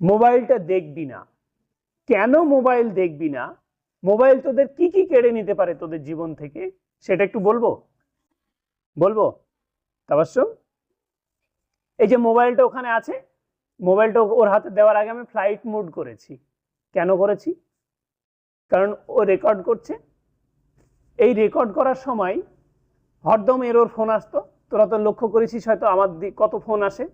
মোবাইলটা দেখবি না। কেন মোবাইল দেখবি না? মোবাইল তোদের কি কি কেড়ে নিতে পারে তোদের জীবন থেকে? সেটা একটু বলব? বলব? তাবাসম এই যে মোবাইলটা ওখানে আছে, মোবাইলটা ওর হাতে দেওয়ার আগে আমি ফ্লাইট মোড করেছি। কেন করেছি? কারণ ও রেকর্ড করছে। এই রেকর্ড করার সময় হরদম এর ওর ফোন আসতো। তোরা তো লক্ষ্য করেছিস হয়তো আমার কত ফোন আসে।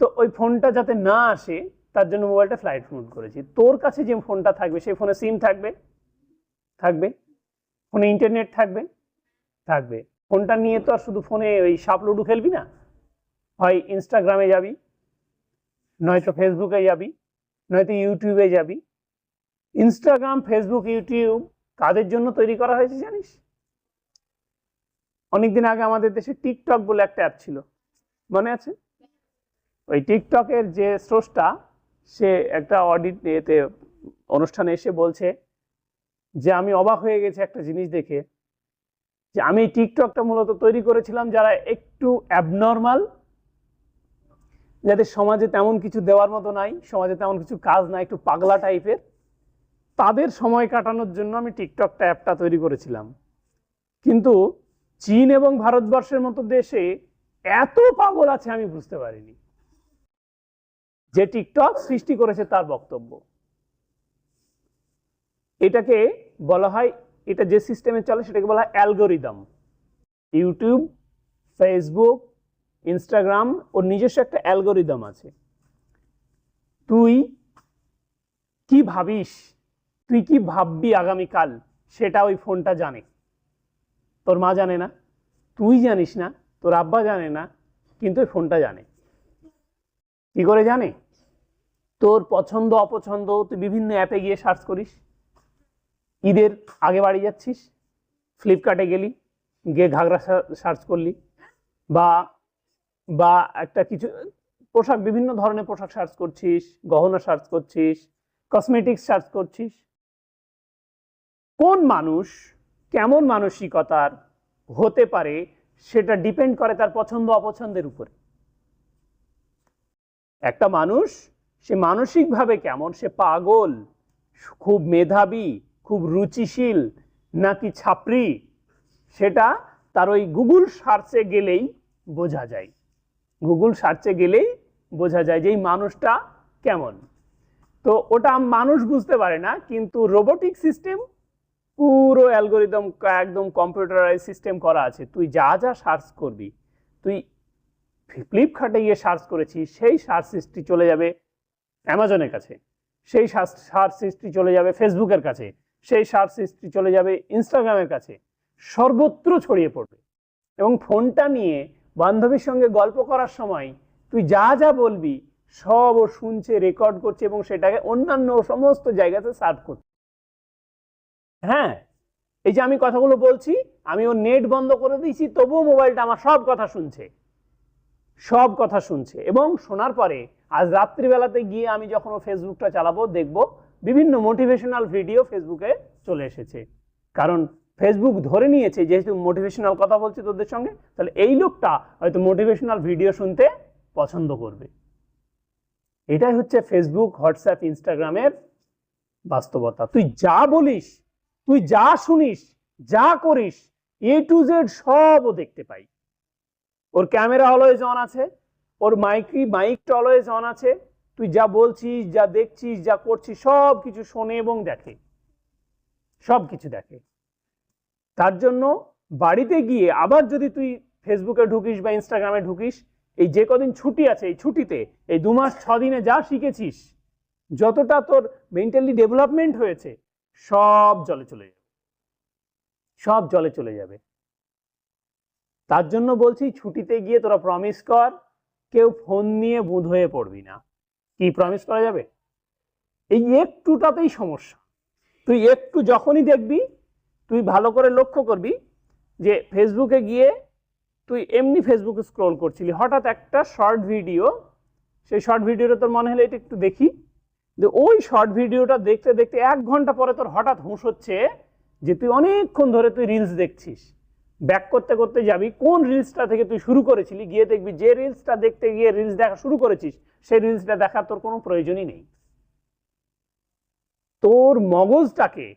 তো ওই ফোনটা যাতে না আসে তার জন্য মোবাইলটা ফ্লাইট মোড করেছি। তোর কাছে যে ফোনটা থাকবে, সেই ফোনে সিম থাকবে? থাকবে। ফোনে ইন্টারনেট থাকবে? থাকবে। ফোনটা নিয়ে তো আর শুধু ফোনে ওই সাপ লুডু খেলবি না? হয় ইনস্টাগ্রামে যাবি, নয়তো ফেসবুকে যাবি, নয়তো ইউটিউবে যাবি। ইনস্টাগ্রাম ফেসবুক ইউটিউব কাদের জন্য তৈরি করা হয়েছে জানিস? অনেকদিন আগে আমাদের দেশে টিকটক বলে একটা অ্যাপ ছিল। মনে আছে? ওই টিকটকের যে স্রষ্টা সে একটা অডিট এতে অনুষ্ঠানে এসে বলছে যে আমি অবাক হয়ে গেছি একটা জিনিস দেখে যে আমি টিকটকটা মূলত তৈরি করেছিলাম যারা একটু অ্যাবনর্মাল যাদের সমাজে তেমন কিছু দেওয়ার মতো নাই, সমাজে তেমন কিছু কাজ নাই, একটু পাগলা টাইপের তাদের সময় কাটানোর জন্য আমি টিকটকটা অ্যাপটা তৈরি করেছিলাম। কিন্তু চীন এবং ভারতবর্ষের মতো দেশে এত পাগল আছে আমি বুঝতে পারিনি। যে টিকটক সৃষ্টি করেছে তার বক্তব্য। এটাকে বলা হয়, এটা যে সিস্টেমে চলে সেটাকে বলা হয় অ্যালগোরিদম। ইউটিউব, ফেসবুক, ইনস্টাগ্রাম ওর নিজস্ব একটা অ্যালগোরিদম আছে। তুই কি ভাবিস? তুই কি ভাববি আগামীকাল? সেটা ওই ফোনটা জানে। তোর মা জানে না, তুই জানিস না, তোর আব্বা জানে না, কিন্তু ওই ফোনটা জানে। কি করে জানে? তোর পছন্দ, অপছন্দ, তুই বিভিন্ন অ্যাপে গিয়ে সার্চ করিস। ঈদের আগে বাড়ি যাচ্ছিস ফ্লিপকার্টে গেলি, গিয়ে ঘাগরা সার্চ করলি, বা বা একটা কিছু, পোশাক, বিভিন্ন ধরনের পোশাক সার্চ করছিস, গহনা সার্চ করছিস কসমেটিক্স সার্চ করছিস। কোন মানুষ কেমন মানসিকতার হতে পারে সেটা ডিপেন্ড করে তার পছন্দ, অপছন্দের উপরে। একটা মানুষ, সে মানসিকভাবে কেমন? সে পাগল, খুব মেধাবী, খুব রুচিশীল, নাকি ছাপরি সেটা তার ওই গুগল সার্চে গেলেই বোঝা যায়। গুগল সার্চে গেলেই বোঝা যায় যে এই মানুষটা কেমন। তো ওটা মানুষ বুঝতে পারে না, কিন্তু রোবোটিক সিস্টেম, পুরো অ্যালগোরিদম, একদম কম্পিউটারাইজ সিস্টেম করা আছে। তুই যা যা সার্চ করবি, তুই ফ্লিপকার্টে গিয়ে সার্চ করেছি, সেই সার্চ হিস্ট্রি চলে যাবে অ্যামাজনের কাছে, সেই সার্চ হিস্ট্রি চলে যাবে ফেসবুকের কাছে, সেই সার্চ হিস্ট্রি চলে যাবে ইনস্টাগ্রামের কাছে, সর্বত্র ছড়িয়ে পড়বে। এবং ফোনটা নিয়ে বান্ধবীর সঙ্গে গল্প করার সময় তুই যা যা বলবি, সব ও শুনছে রেকর্ড করছে এবং সেটাকে অন্যান্য সমস্ত জায়গাতে সার্ভ করছে। হ্যাঁ এই যে আমি কথাগুলো বলছি, আমি ওর নেট বন্ধ করে দিয়েছি, তবুও মোবাইলটা আমার সব কথা শুনছে। সব কথা শুনছে এবং শোনার পরে আজ রাত্রিবেলাতে গিয়ে আমি যখন ফেসবুকটা চালাবো, দেখব বিভিন্ন মোটিভেশনাল ভিডিও ফেসবুকে চলে এসেছে। কারণ ফেসবুক ধরে নিয়েছে, যেহেতু মোটিভেশনাল কথা বলছে তোদের সঙ্গে, তাহলে এই লোকটা হয়তো মোটিভেশনাল ভিডিও শুনতে পছন্দ করবে। এটাই হচ্ছে ফেসবুক হোয়াটসঅ্যাপ ইনস্টাগ্রামের বাস্তবতা। তুই যা বলিস, তুই যা শুনিস, যা করিস এ টু জেড সবও দেখতে পাই। ওর ক্যামেরা অলওয়েজ অন আছে, ওর মাইকি মাইকটা অলওয়েজ অন আছে, তুই যা বলছিস, যা দেখছিস, যা করছিস সব কিছু শোনে এবং দেখে। সব কিছু দেখে। তার জন্য বাড়িতে গিয়ে আবার যদি তুই ফেসবুকে ঢুকিস বা ইনস্টাগ্রামে ঢুকিস, এই যে কদিন ছুটি আছে, এই ছুটিতে, এই দু মাস, ছ দিনে যা শিখেছিস, যতটা তোর মেন্টালি ডেভেলপমেন্ট হয়েছে, সব জলে চলে যাবে। সব জলে চলে যাবে। তার জন্য বলছি, ছুটিতে গিয়ে তোরা প্রমিস কর, কেউ ফোন নিয়ে বুঁদ হয়ে পড়বি না। কি প্রমিস করা যাবে? এই একটুটাতেই সমস্যা। তুই একটু যখনই দেখবি, তুই ভালো করে লক্ষ্য করবি যে ফেসবুকে গিয়ে তুই এমনি ফেসবুকে স্ক্রোল করছিলি। হঠাৎ একটা শর্ট ভিডিও সেই শর্ট ভিডিওটা তোর মনে হলে এটা একটু দেখি। যে ওই শর্ট ভিডিওটা দেখতে দেখতে এক ঘণ্টা পরে তোর হঠাৎ হুঁশ হচ্ছে যে তুই অনেকক্ষণ ধরে তুই রিলস দেখছিস। ব্যাক করতে করতে যাবি কোন রিলসটা থেকে তুই শুরু করেছিলি, গিয়ে দেখবি যে রিলসটা দেখতে গিয়ে রিলস দেখা শুরু করেছিস, সেই রিলসটা দেখার তোর কোনো প্রয়োজনই নেই। তোর মগজটাকে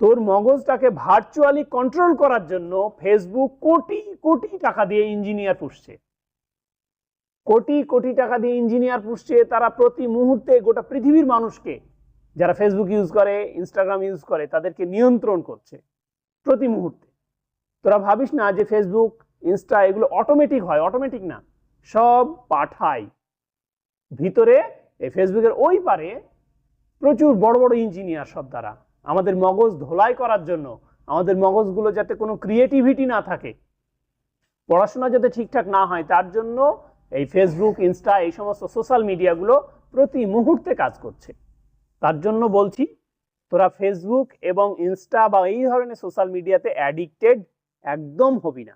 তোর মগজটাকে ভার্চুয়ালি কন্ট্রোল করার জন্য ফেসবুক কোটি কোটি টাকা দিয়ে ইঞ্জিনিয়ার পুষছে। কোটি কোটি টাকা দিয়ে ইঞ্জিনিয়ার পুষছে তারা প্রতি মুহূর্তে গোটা পৃথিবীর মানুষকে, যারা ফেসবুক ইউজ করে ইনস্টাগ্রাম ইউজ করে, তাদেরকে নিয়ন্ত্রণ করছে প্রতি মুহূর্তে। তোরা ভাবিস না যে ফেসবুক ইনস্টা এগুলো অটোমেটিক হয় অটোমেটিক না। সব পাঠায় ভিতরে এই ফেসবুকের ওই পারে প্রচুর বড় বড় ইঞ্জিনিয়ার সব দ্বারা। আমাদের মগজ ধোলাই করার জন্য, আমাদের মগজগুলো যাতে কোনো ক্রিয়েটিভিটি না থাকে। পড়াশোনা যাতে ঠিকঠাক না হয়, তার জন্য এই ফেসবুক ইনস্টা এই সমস্ত সোশ্যাল মিডিয়াগুলো প্রতি মুহূর্তে কাজ করছে। তার জন্য বলছি, তোরা ফেসবুক এবং ইনস্টা বা এই ধরনের সোশ্যাল মিডিয়াতে অ্যাডিক্টেড একদম হবি না।